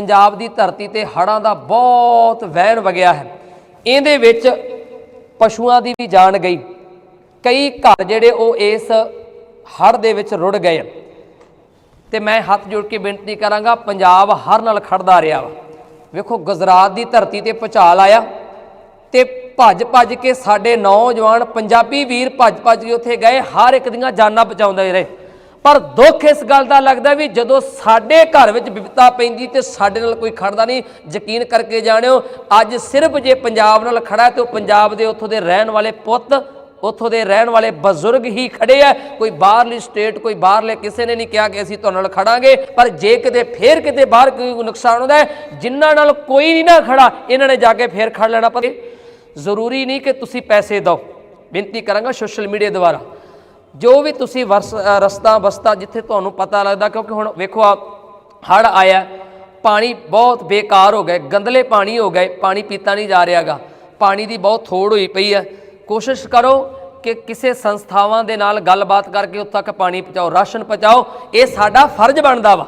ਪੰਜਾਬ ਦੀ ਧਰਤੀ ਤੇ ਹੜ੍ਹਾਂ ਦਾ ਬਹੁਤ ਵਹਿਣ ਵਗਿਆ ਹੈ। ਇਹਦੇ ਵਿੱਚ ਪਸ਼ੂਆਂ ਦੀ ਵੀ ਜਾਨ ਗਈ। ਕਈ ਘਰ ਜਿਹੜੇ ਉਹ ਇਸ ਹੜ੍ਹ ਦੇ ਵਿੱਚ ਰੁੜ ਗਏ। ਆ। ਤੇ ਮੈਂ ਹੱਥ ਜੋੜ ਕੇ ਬੇਨਤੀ ਕਰਾਂਗਾ, ਪੰਜਾਬ ਹਰ ਨਾਲ ਖੜਦਾ ਰਿਹਾ ਵਾ। ਵੇਖੋ, ਗੁਜਰਾਤ ਦੀ ਧਰਤੀ ਤੇ ਭੁਚਾਲ ਆਇਆ ਤੇ ਭੱਜ ਭੱਜ ਕੇ ਸਾਡੇ ਨੌਜਵਾਨ ਪੰਜਾਬੀ ਵੀਰ ਭੱਜ ਭੱਜ ਕੇ ਉੱਥੇ ਗਏ, ਹਰ ਇੱਕ ਦੀਆਂ ਜਾਨਾਂ ਬਚਾਉਂਦੇ ਰਹੇ। ਪਰ ਦੁੱਖ ਇਸ ਗੱਲ ਦਾ ਲੱਗਦਾ ਵੀ ਜਦੋਂ ਸਾਡੇ ਘਰ ਵਿੱਚ ਵਿਪਤਾ ਪੈਂਦੀ ਤੇ ਸਾਡੇ ਨਾਲ ਕੋਈ ਖੜਦਾ ਨਹੀਂ, ਯਕੀਨ ਕਰਕੇ ਜਾਣਿਓ, ਅੱਜ ਸਿਰਫ ਜੇ ਪੰਜਾਬ ਨਾਲ ਖੜਾ ਹੈ ਤੇ ਉਹ ਪੰਜਾਬ ਦੇ ਉੱਥੋਂ ਦੇ ਰਹਿਣ ਵਾਲੇ ਪੁੱਤ, ਉੱਥੋਂ ਦੇ ਰਹਿਣ ਵਾਲੇ ਬਜ਼ੁਰਗ ਹੀ ਖੜੇ ਆ। ਕੋਈ ਬਾਹਰਲੀ ਸਟੇਟ, ਕੋਈ ਬਾਹਰਲੇ ਕਿਸੇ ਨੇ ਨਹੀਂ ਕਿਹਾ ਕਿ ਅਸੀਂ ਤੁਹਾਡੇ ਨਾਲ ਖੜਾਂਗੇ, ਪਰ ਜੇ ਕਿਤੇ ਫੇਰ ਕਿਤੇ ਬਾਹਰ ਕੋਈ ਨੁਕਸਾਨ ਹੁੰਦਾ ਹੈ, ਜਿਨ੍ਹਾਂ ਨਾਲ ਕੋਈ ਨਹੀਂ ਨਾ ਖੜਾ, ਇਹਨਾਂ ਨੇ ਜਾ ਕੇ ਫੇਰ ਖੜ ਲੈਣਾ ਪਰ ਜ਼ਰੂਰੀ ਨਹੀਂ ਕਿ ਤੁਸੀਂ ਪੈਸੇ ਦਿਓ। ਬੇਨਤੀ ਕਰਾਂਗਾ ਸੋਸ਼ਲ ਮੀਡੀਆ ਦੁਆਰਾ। ਜੋ ਵੀ ਤੁਸੀਂ ਵਰਸ ਰਸਤਾ, ਬਸਤਾ ਜਿੱਥੇ ਤੁਹਾਨੂੰ ਪਤਾ ਲੱਗਦਾ, ਕਿਉਂਕਿ ਹੁਣ ਵੇਖੋ ਆ ਹੜ ਆਇਆ, ਪਾਣੀ ਬਹੁਤ ਬੇਕਾਰ ਹੋ ਗਏ ਗੰਦਲੇ ਪਾਣੀ ਹੋ ਗਏ, ਪਾਣੀ ਪੀਤਾ ਨਹੀਂ ਜਾ ਰਿਹਾਗਾ। ਪਾਣੀ ਦੀ ਬਹੁਤ ਥੋੜ ਹੋਈ ਪਈ ਹੈ। ਕੋਸ਼ਿਸ਼ ਕਰੋ ਕਿ ਕਿਸੇ ਸੰਸਥਾਵਾਂ ਦੇ ਨਾਲ ਗੱਲਬਾਤ ਕਰਕੇ ਉੱਥੇ ਤੱਕ ਪਾਣੀ ਪਹੁੰਚਾਓ, ਰਾਸ਼ਨ ਪਹੁੰਚਾਓ, ਇਹ ਸਾਡਾ ਫਰਜ਼ ਬਣਦਾ ਵਾ।